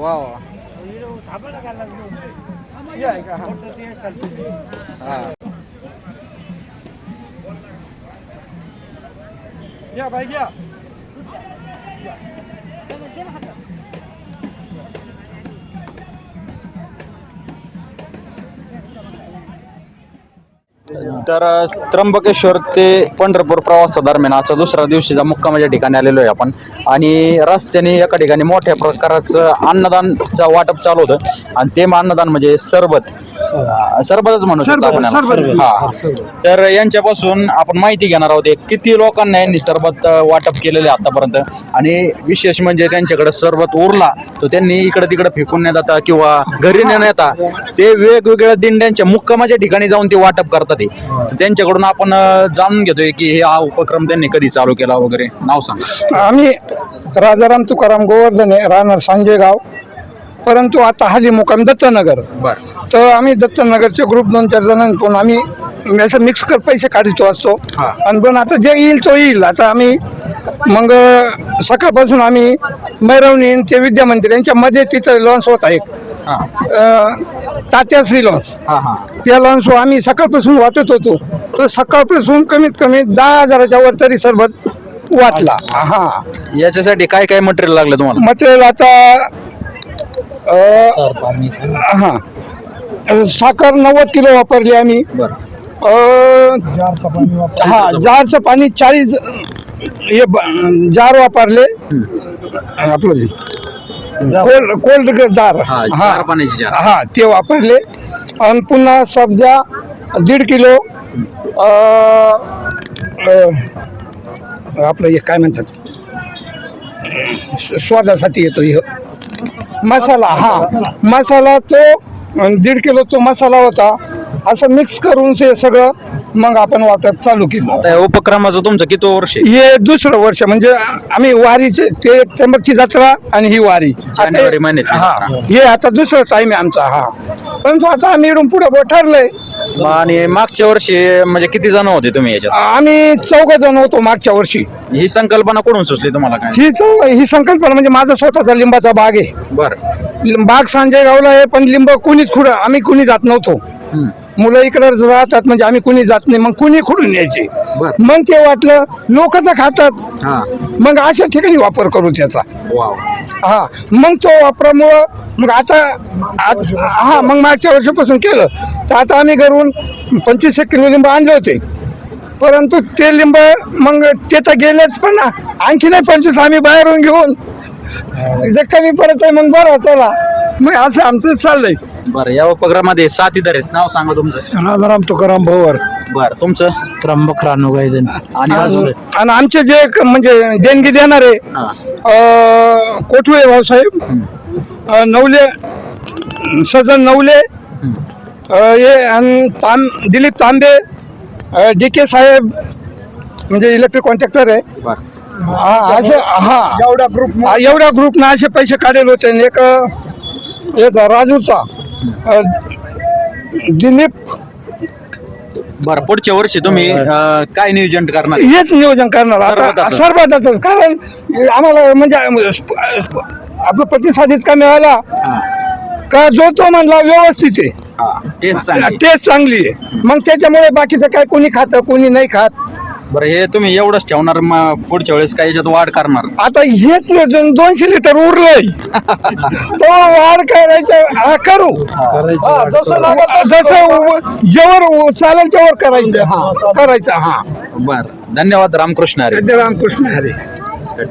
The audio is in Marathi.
वा वा हा या बाई घ्या तर त्र्यंबकेश्वर ते पंढरपूर प्रवासादरम्यान आजचा दुसरा दिवशीचा मुक्कामाच्या ठिकाणी आलेलो आहे आपण. आणि रस्त्याने एका ठिकाणी मोठ्या प्रकारचं अन्नदानचं वाटप चालू होतं. आणि ते अन्नदान म्हणजे सरबत. सरबतच म्हणू शकतो आपण याला. हा. तर यांच्यापासून आपण माहिती घेणार आहोत एक किती लोकांना यांनी सरबत वाटप केलेले आहे आतापर्यंत? आणि विशेष म्हणजे त्यांच्याकडे सरबत उरला तो त्यांनी इकडे तिकडे फेकून न जाता किंवा घरी न नेता ते वेगवेगळ्या दिंड्यांच्या मुक्कामाच्या ठिकाणी जाऊन ते वाटप करतात. ते तर त्यांच्याकडून आपण जाणून घेतोय की हे हा उपक्रम त्यांनी कधी चालू केला वगैरे. नाव सांग. आम्ही राजाराम तुकाराम गोवर्धने राहणार सांजे गाव. परंतु आता हल्ली मुकाम दत्तनगर. बर. तर आम्ही दत्तनगरचे ग्रुप दोन चार जणांकडून आम्ही असं मिक्स कर पैसे काढतो असतो. आणि पण आता जे येईल तो येईल. आता आम्ही मग सकाळपासून आम्ही मैरवणी ते विद्या मंदिर यांच्यामध्ये तिथं लॉन्स होता एक हा. अं, तात्याश्री लॉन्स हा हा. त्या लॉन्स आम्ही सकाळपासून वाटत होतो. तर सकाळपासून कमीत कमी दहा हजाराच्या वर तरी सरबत वाटला. हा. याच्यासाठी काय काय मटेरियल लागलं तुम्हाला? मटेरियल आता हा. साखर नव्वद किलो वापरली आम्ही. हा जारचं पाणी चाळीस हे जार वापरले. आपलं जे कोल्ड कोल्ड जार हा, पाण्याची जार. हा ते वापरले. आणि पुन्हा सब्जा दीड किलो अं, अं, आपलं हे काय म्हणतात? स- स्वादासाठी येतो हे. मसाला हा. मसाला तो अं, दीड किलो तो मसाला होता. असं मिक्स करून ते सगळं मग आपण वाटप चालू केलं. उपक्रमाचं तुमचं किती वर्ष आहे? हे दुसरं वर्ष म्हणजे आम्ही वारीचे ते त्र्यंबकची जत्रा आणि ही वारी. जानेवारी हा. हे. आता दुसरं टाइम आहे आमचा हा. परंतु आता आम्ही इकडून पुढे ठरलंय. आणि मागच्या वर्षी म्हणजे किती जण होते तुम्ही याच्यात? आम्ही चौघ जण होतो मागच्या वर्षी. ही संकल्पना कोणून सुचली तुम्हाला काय? ही चौ ही संकल्पना म्हणजे माझा स्वतःचा लिंबाचा बाग आहे. बर. बाग सांजे गावला आहे पण लिंब कुणीच खुड आम्ही कुणी जात नव्हतो. मुलं इकडे राहतात म्हणजे आम्ही कुणी जात नाही मग कुणी खुडून यायचे बर. मग ते वाटलं लोक तर खातात. हा. मग अशा ठिकाणी वापर करू त्याचा. वाव हा. मग तो वापरामुळं मग आता आत- हा मग मागच्या वर्षापासून केलं. तर आता आम्ही घरून पंचवीस एक किलो लिंब आणले होते. परंतु ते लिंब मग ते तर गेलेच पण आणखी नाही पंचवीस आम्ही बाहेरून घेऊन. जर कमी पडत आहे मग बरं चला. मग असं आमचं चाललंय. बरं या उपक्रमामध्ये साथीदार आहेत. नाव सांगा तुमचं. राजाराम तुकाराम भोवर. बरं तुमचं? त्र्यंबक रानुगायजन आणि माझं? आणि आमचे जे क- म्हणजे देणगी देणारे हा. अ, कोठवे भाऊसाहेब अ, नवले सजन नवले अ, हे आणि ताम दिलीप तांबे डी के साहेब म्हणजे इलेक्ट्रिक कॉन्ट्रॅक्टर आहे. बरं. हा असे हा. एवढ्या ग्रुप एवढ्या ग्रुपनं असे पैसे काढले होते. आणि एक एक राजूचा अ, दिलीप. बरं पुढच्या वर्षी तुम्ही अं, काय नियोजन करणार? हेच नियोजन करणार. आता. सरबताच कारण आम्हाला म्हणजे स्प- स्प- आपलं प्रतिसाद इतका मिळाला का जो तो म्हणला व्यवस्थित आहे. हा सांगा टेस्ट चांगली आहे. मग त्याच्यामुळे बाकीचं काय कोणी खातं कोणी नाही खात. बरं हे तुम्ही एवढंच ठेवणार मग पुढच्या वेळेस काय याच्यात वाढ करणार? आता हेच नियोजन दोनशे लिटर उरलंय. तो वाढ करायचं हा करू. हा, जसं लागेल जसं उ- जेवर उ- चालेल तेवर करायचं हा करायचं हा. बरं धन्यवाद रामकृष्ण हरी. रामकृष्ण हरे.